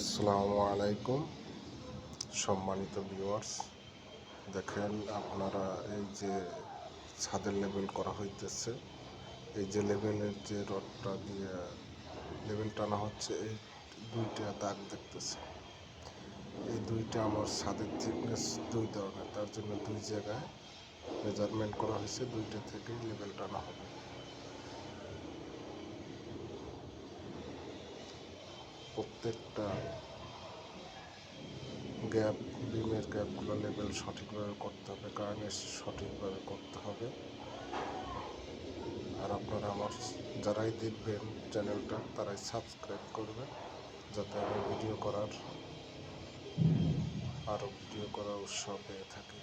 আসসালামু আলাইকুম, সম্মানিত ভিউয়ার্স দেখেন, আপনারা এই যে ছাদের লেভেল করা হইতেছে, এই যে লেভেলের যে রডটা দিয়ে লেভেল টানা হচ্ছে, এই দুইটা দাগ দেখতেছে। এই দুইটা আমার ছাদের থিকনেস দুই ধরনের, তার জন্য দুই জায়গায় মেজারমেন্ট করা হয়েছে, দুইটা থেকেই লেভেল টানা হবে। প্রত্যেকটা গ্যাপ বিমের গ্যাপগুলো লেভেল সঠিকভাবে করতে হবে কার্নেস সঠিকভাবে করতে হবে। আর আপনারা আমার যারাই দেখবেন চ্যানেলটা তারাই সাবস্ক্রাইব করবেন, যাতে আমি ভিডিও করার আরও ভিডিও করার উৎসাহ পেয়ে থাকি।